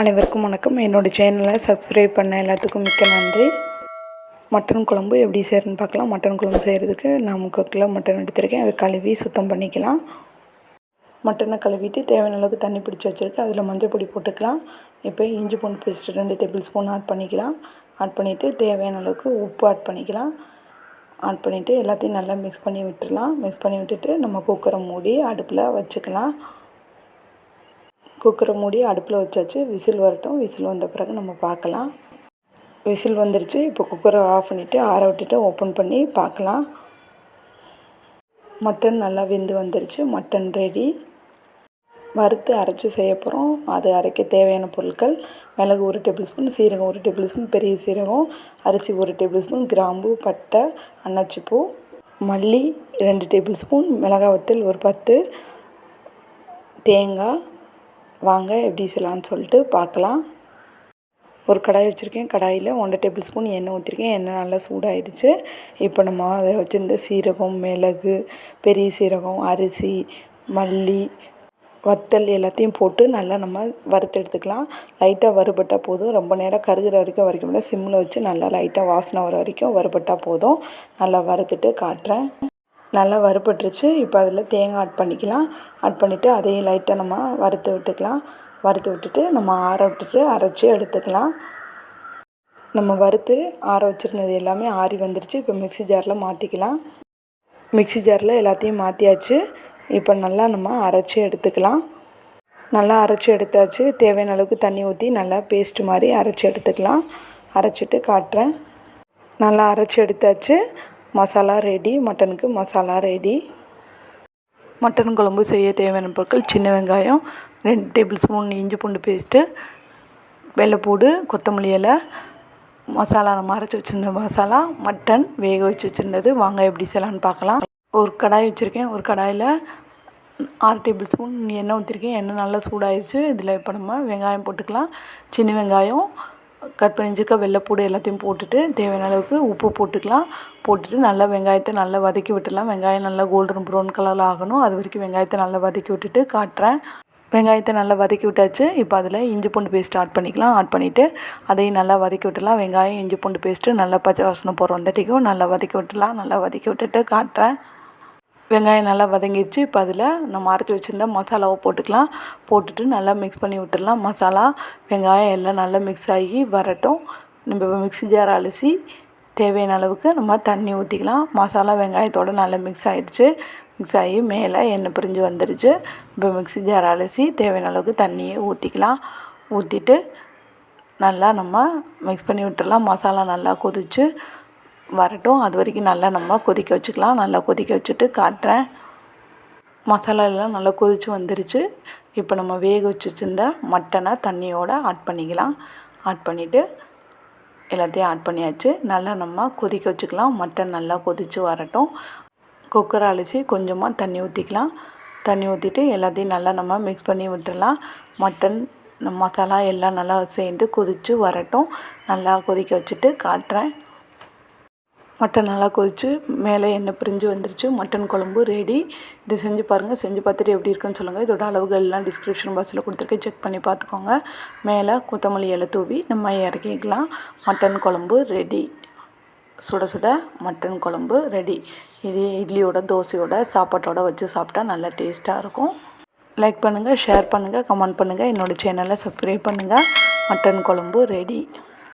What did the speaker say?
அனைவருக்கும் வணக்கம். என்னோடய சேனலை சப்ஸ்கிரைப் பண்ண எல்லாத்துக்கும் மிக்க நன்றி. மட்டன் குழம்பு எப்படி செய்கிறதுன்னு பார்க்கலாம். மட்டன் குழம்பு செய்கிறதுக்கு நான் முக்கால் கிலோ மட்டன் எடுத்திருக்கேன். அதை கழுவி சுத்தம் பண்ணிக்கலாம். மட்டனை கழுவிட்டு தேவையான அளவுக்கு தண்ணி பிடிச்சி வச்சுருக்கு. அதில் மஞ்சள் பொடி போட்டுக்கலாம். இப்போ இஞ்சி பூண்டு பேஸ்ட் ரெண்டு டேபிள் ஸ்பூன் ஆட் பண்ணிக்கலாம். ஆட் பண்ணிவிட்டு தேவையான அளவுக்கு உப்பு ஆட் பண்ணிக்கலாம். ஆட் பண்ணிவிட்டு எல்லாத்தையும் நல்லா மிக்ஸ் பண்ணி விட்டுடலாம் மிக்ஸ் பண்ணி விட்டுட்டு நம்ம குக்கரை மூடி அடுப்பில் வச்சுக்கலாம். குக்கரை மூடி அடுப்பில் வச்சாச்சு. விசில் வரட்டும். விசில் வந்த பிறகு நம்ம பார்க்கலாம். விசில் வந்துருச்சு. இப்போ குக்கரை ஆஃப் பண்ணிவிட்டு ஆற விட்டுட்டு ஓப்பன் பண்ணி பார்க்கலாம். மட்டன் நல்லா வெந்து வந்துருச்சு. மட்டன் ரெடி வறுத்து அரைச்சி செய்ய போகிறோம் அது அரைக்க தேவையான பொருட்கள். மிளகு ஒரு டேபிள் ஸ்பூன் சீரகம் ஒரு டேபிள் ஸ்பூன் பெரிய சீரகம் அரிசி ஒரு டேபிள் ஸ்பூன் கிராம்பு பட்டை அன்னாச்சிப்பூ மல்லி ரெண்டு டேபிள் ஸ்பூன் மிளகாய் வத்தல் ஒரு பத்து தேங்காய் வாங்க எப்படி செய்யலான்னு சொல்லிட்டு பார்க்கலாம். ஒரு கடாய் வச்சுருக்கேன். கடாயில் ஒன்றரை டேபிள் ஸ்பூன் எண்ணெய் ஊற்றிருக்கேன் எண்ணெய் நல்லா சூடாகிடுச்சு இப்போ நம்ம அதை வச்சுருந்த சீரகம் மிளகு பெரிய சீரகம் அரிசி மல்லி வத்தல் எல்லாத்தையும் போட்டு நல்லா நம்ம வறுத்து எடுத்துக்கலாம். லைட்டாக வறுபட்டால் போதும். ரொம்ப நேரம் கருகிற வரைக்கும் வரைக்கும் சிம்மில் வச்சு நல்லா லைட்டாக வாசனை வர வரைக்கும் வறுபட்டால் போதும். நல்லா வறுத்துட்டு காட்டுறேன். நல்லா வறுபட்டுருச்சு. இப்போ அதில் தேங்காய் ஆட் பண்ணிக்கலாம். ஆட் பண்ணிவிட்டு அதையும் லைட்டாக நம்ம வறுத்து விட்டுக்கலாம். வறுத்து விட்டுட்டு நம்ம ஆற விட்டுட்டு அரைச்சி எடுத்துக்கலாம். நம்ம வறுத்து ஆற வச்சுருந்தது எல்லாமே ஆறி வந்துருச்சு. இப்போ மிக்ஸி ஜாரில் மாற்றிக்கலாம் மிக்ஸி ஜாரில் எல்லாத்தையும் மாற்றியாச்சு இப்போ நல்லா நம்ம அரைச்சி எடுத்துக்கலாம். நல்லா அரைச்சி எடுத்தாச்சு. தேவையான அளவுக்கு தண்ணி ஊற்றி நல்லா பேஸ்ட் மாதிரி அரைச்சி எடுத்துக்கலாம். அரைச்சிட்டு காட்டுறேன். நல்லா அரைச்சி எடுத்தாச்சு. மசாலா ரெடி மட்டனுக்கு மசாலா ரெடி மட்டன் குழம்பு செய்ய தேவையான பொருட்கள் சின்ன வெங்காயம் ரெண்டு டேபிள் ஸ்பூன் இஞ்சி பூண்டு பேஸ்ட்டு வெள்ளைப்பூடு கொத்தமல்லி இலை மசாலா நம்ம அரைச்சி வச்சுருந்த மசாலா மட்டன் வேக வச்சு வச்சுருந்தது. வாங்க எப்படி செய்யலான்னு பார்க்கலாம். ஒரு கடாய் வச்சுருக்கேன். ஒரு கடாயில் ஆறு டேபிள் ஸ்பூன் எண்ணெய் ஊற்றிருக்கேன் எண்ணெய் நல்லா சூடாயிடுச்சு இதில் இப்போ நம்ம வெங்காயம் போட்டுக்கலாம். சின்ன வெங்காயம் கட் பண்ணி வச்சுருக்க வெள்ளைப்பூடு எல்லாத்தையும் போட்டுட்டு தேவையான அளவுக்கு உப்பு போட்டுக்கலாம். போட்டுட்டு நல்லா வெங்காயத்தை நல்லா வதக்கி விட்டுடலாம். வெங்காயம் நல்லா கோல்டன் ப்ரௌன் கலரில் ஆகணும். அது வரைக்கும் வெங்காயத்தை நல்லா வதக்கி விட்டுட்டு காட்டுறேன். வெங்காயத்தை நல்லா வதக்கி விட்டாச்சு. இப்போ அதில் இஞ்சி பூண்டு பேஸ்ட் ஆட் பண்ணிக்கலாம். ஆட் பண்ணிவிட்டு அதையும் நல்லா வதக்கி விட்டுலாம் வெங்காயம் இஞ்சி பூண்டு பேஸ்ட்டு நல்லா பச்சை வாசனை போகிற வந்துட்டிக்கும் நல்லா வதக்கி விட்டுலாம் நல்லா வதக்கி விட்டுட்டு காட்டுறேன். வெங்காயம் நல்லா வதங்கிடுச்சு. இப்போ அதில் நம்ம அரைச்சி வச்சுருந்த மசாலாவை போட்டுக்கலாம். போட்டுட்டு நல்லா மிக்ஸ் பண்ணி விட்டுடலாம். மசாலா வெங்காயம் எல்லாம் நல்லா மிக்ஸ் ஆகி வரட்டும். நம்ம மிக்ஸி ஜார் அலசி தேவையான அளவுக்கு நம்ம தண்ணி ஊற்றிக்கலாம் மசாலா வெங்காயத்தோடு நல்லா மிக்ஸ் ஆகிடுச்சு மிக்ஸ் ஆகி மேலே எண்ணெய் பிரிஞ்சு வந்துடுச்சு இப்போ மிக்ஸி ஜார் அலசி தேவையான அளவுக்கு தண்ணியை ஊற்றிக்கலாம் ஊற்றிட்டு நல்லா நம்ம மிக்ஸ் பண்ணி விட்டுடலாம். மசாலா நல்லா கொதித்து வரட்டும். அது வரைக்கும் நல்லா நம்ம கொதிக்க வச்சுக்கலாம். நல்லா கொதிக்க வச்சுட்டு காட்டுறேன். மசாலா எல்லாம் நல்லா கொதித்து வந்துருச்சு. இப்போ நம்ம வேக வச்சு வச்சுருந்த மட்டனை தண்ணியோடு ஆட் பண்ணிக்கலாம். ஆட் பண்ணிவிட்டு எல்லாத்தையும் ஆட் பண்ணியாச்சு. நல்லா நம்ம கொதிக்க வச்சுக்கலாம். மட்டன் நல்லா கொதித்து வரட்டும். குக்கரை அலசி கொஞ்சமாக தண்ணி ஊற்றிக்கலாம் தண்ணி ஊற்றிட்டு எல்லாத்தையும் நல்லா நம்ம மிக்ஸ் பண்ணி விட்டுடலாம் மட்டன் மசாலா எல்லாம் நல்லா சேர்ந்து கொதித்து வரட்டும். நல்லா கொதிக்க வச்சுட்டு காட்டுறேன். மட்டன் நல்லா கொதித்து மேலே எண்ணெய் பிரிஞ்சு வந்துருச்சு. மட்டன் குழம்பு ரெடி இது செஞ்சு பாருங்கள் செஞ்சு பார்த்துட்டு எப்படி இருக்குன்னு சொல்லுங்கள் இதோட அளவுகள் எல்லாம் டிஸ்கிரிப்ஷன் பாக்ஸில் கொடுத்துருக்கேன். செக் பண்ணி பார்த்துக்கோங்க. மேலே கொத்தமல்லி இலை தூவி நம்ம இறக்கிக்கலாம். மட்டன் குழம்பு ரெடி சுட சுட மட்டன் குழம்பு ரெடி இது இட்லியோட தோசையோட சாப்பாட்டோட வச்சு சாப்பிட்டா நல்லா டேஸ்ட்டாக இருக்கும். லைக் பண்ணுங்கள் ஷேர் பண்ணுங்கள் கமெண்ட் பண்ணுங்கள் என்னோடய சேனலை சப்ஸ்கிரைப் பண்ணுங்கள் மட்டன் குழம்பு ரெடி